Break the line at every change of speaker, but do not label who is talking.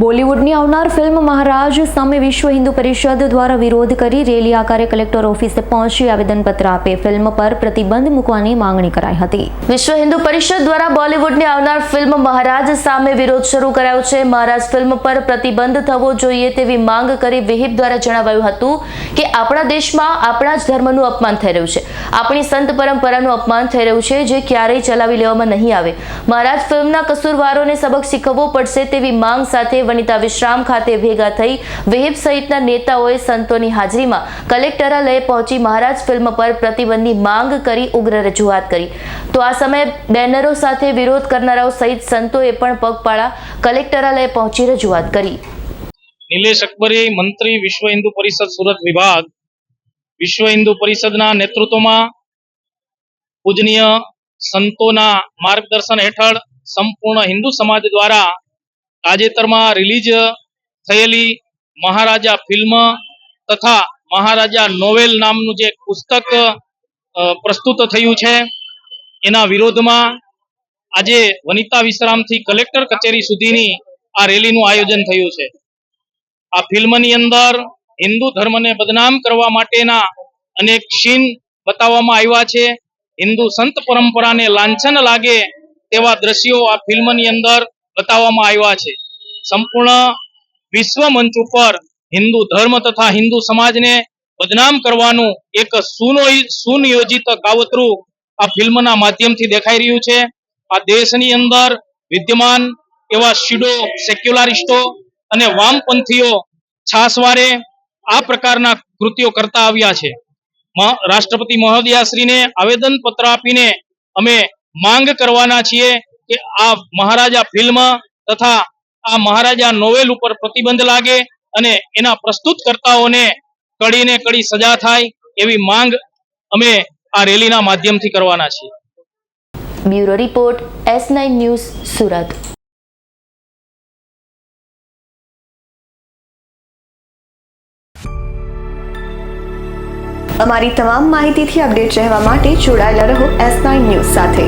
બોલિવૂડની આવનાર ફિલ્મ મહારાજ સામે વિશ્વ હિન્દુ પરિષદ દ્વારા વિરોધ કરી રેલી આકારે કલેક્ટર ઓફિસે પહોંચી આવેદનપત્ર આપે ફિલ્મ પર પ્રતિબંધ મૂકવાની માંગણી કરાઈ હતી. વિશ્વ હિન્દુ પરિષદ દ્વારા બોલિવૂડની આવનાર ફિલ્મ મહારાજ સામે વિરોધ શરૂ કરાયો છે. મહારાજ ફિલ્મ પર પ્રતિબંધ થવો જોઈએ તેવી માંગ કરી વિહિપ દ્વારા જણાવાયું હતું કે આપણા દેશમાં આપણા જ ધર્મનું અપમાન થઈ રહ્યું છે. આપણી સંત પરંપરાનું અપમાન થઈ રહ્યું છે જે ક્યારેય ચલાવી લેવામાં નહીં આવે. મહારાજ ફિલ્મના કસૂરવારોને સબક શીખવવો પડશે તેવી માંગ સાથે વનિતા વિશ્રામ ખાતે ભેગા થઈ વિહિપ સહિતના નેતાઓએ સંતોની હાજરીમાં કલેક્ટરાલયે પહોંચી મહારાજ ફિલ્મ પર પ્રતિબંધની માંગ કરી ઉગ્ર રજૂઆત કરી. તો આ સમયે બેનરો સાથે વિરોધ કરનારાઓ સહિત સંતોએ પણ પગપાળા કલેક્ટરાલયે પહોંચી રજૂઆત કરી.
નિલેશ અકબરી મંત્રી વિશ્વ હિન્દુ પરિષદ સુરત વિભાગ. વિશ્વ હિન્દુ પરિષદના નેતૃત્વમાં પૂજનીય સંતોના માર્ગદર્શન હેઠળ સંપૂર્ણ હિન્દુ સમાજ દ્વારા તાજેતરમાં રિલીઝ થયેલી મહારાજા ફિલ્મ તથા મહારાજા નોવેલ નામનું જે પુસ્તક પ્રસ્તુત થયું છે, એના વિરોધમાં આજે વનિતા વિશ્રામથી કલેક્ટર કચેરી સુધીની આ રેલીનું આયોજન થયું છે. આ ફિલ્મની અંદર હિન્દુ ધર્મને બદનામ કરવા માટેના અનેક ક્ષીણ બતાવવામાં આવ્યા છે. હિન્દુ સંત પરંપરાને લાંછન લાગે તેવા દ્રશ્યો આ ફિલ્મની અંદર બતાવવામાં આવ્યા છે. સંપૂર્ણ વિશ્વ મંચ ઉપર હિન્દુ ધર્મ તથા હિન્દુ સમાજને બદનામ કરવાનું એક સુનો- સુનિયોજિત કાવતરું આ ફિલ્મના માધ્યમથી દેખાઈ રહ્યું છે. આ દેશની અંદર વિદ્યમાન એવા શીડો સેક્યુલારિસ્ટો અને વામપંથીઓ છાસવારે આ પ્રકારના કૃત્યો કરતા આવ્યા છે. રાષ્ટ્રપતિ મહોદયાશ્રીને આવેદન પત્ર આપીને અમે માંગ કરવાના છીએ કે આ મહારાજા ફિલ્મ તથા આ મહારાજા નોવેલ ઉપર પ્રતિબંધ લાગે અને એના પ્રસ્તુતકર્તાઓને કડીને કડી સજા થાય એવી માંગ અમે આ રેલીના માધ્યમથી કરવાના છીએ.
Bureau report S nine news Surat. અમારી તમામ માહિતીથી અપડેટ રહેવા માટે જોડાયેલા રહો એસ નાઇન ન્યૂઝ સાથે.